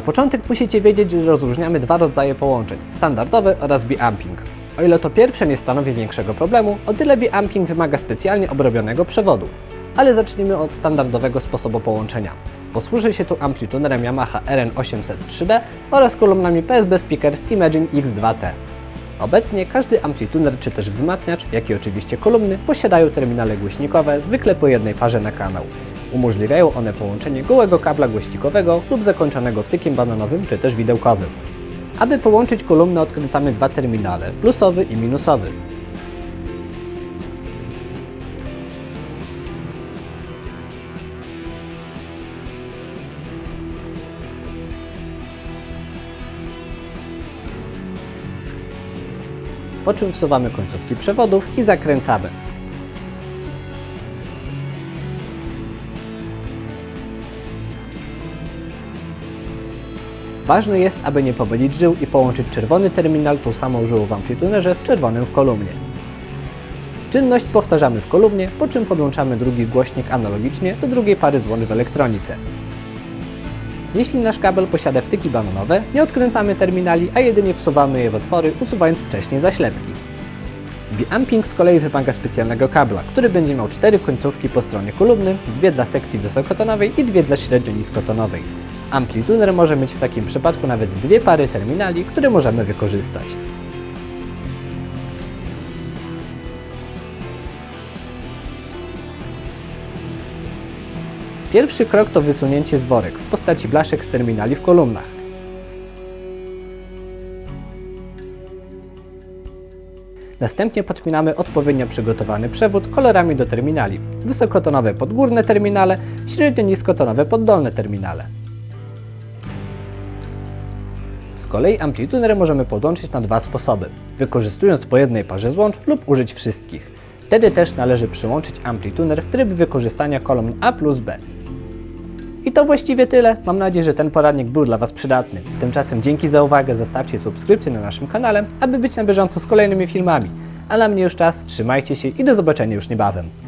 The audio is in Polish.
początek musicie wiedzieć, że rozróżniamy dwa rodzaje połączeń, standardowy oraz biamping. O ile to pierwsze nie stanowi większego problemu, o tyle biamping wymaga specjalnie obrobionego przewodu. Ale zacznijmy od standardowego sposobu połączenia. Posłuży się tu amplitunerem Yamaha RN803D oraz kolumnami PSB Speakers Imagine X2T. Obecnie każdy amplituner czy też wzmacniacz, jak i oczywiście kolumny, posiadają terminale głośnikowe, zwykle po jednej parze na kanał. Umożliwiają one połączenie gołego kabla głośnikowego lub zakończonego wtykiem bananowym czy też widełkowym. Aby połączyć kolumny odkręcamy dwa terminale, plusowy i minusowy. Po czym wsuwamy końcówki przewodów i zakręcamy. Ważne jest, aby nie pomylić żył i połączyć czerwony terminal tą samą żyłą w amplitunerze z czerwonym w kolumnie. Czynność powtarzamy w kolumnie, po czym podłączamy drugi głośnik analogicznie do drugiej pary złącz w elektronice. Jeśli nasz kabel posiada wtyki bananowe, nie odkręcamy terminali, a jedynie wsuwamy je w otwory, usuwając wcześniej zaślepki. Biamping z kolei wymaga specjalnego kabla, który będzie miał cztery końcówki po stronie kolumny, dwie dla sekcji wysokotonowej i dwie dla średnio-niskotonowej. Amplituner może mieć w takim przypadku nawet dwie pary terminali, które możemy wykorzystać. Pierwszy krok to wysunięcie z worek w postaci blaszek z terminali w kolumnach. Następnie podpinamy odpowiednio przygotowany przewód kolorami do terminali. Wysokotonowe pod górne terminale, średnio-niskotonowe pod dolne terminale. Z kolei amplituner możemy podłączyć na dwa sposoby, wykorzystując po jednej parze złącz lub użyć wszystkich. Wtedy też należy przyłączyć amplituner w tryb wykorzystania kolumn A plus B. I to właściwie tyle. Mam nadzieję, że ten poradnik był dla Was przydatny. Tymczasem dzięki za uwagę, zostawcie subskrypcję na naszym kanale, aby być na bieżąco z kolejnymi filmami. A na mnie już czas, trzymajcie się i do zobaczenia już niebawem.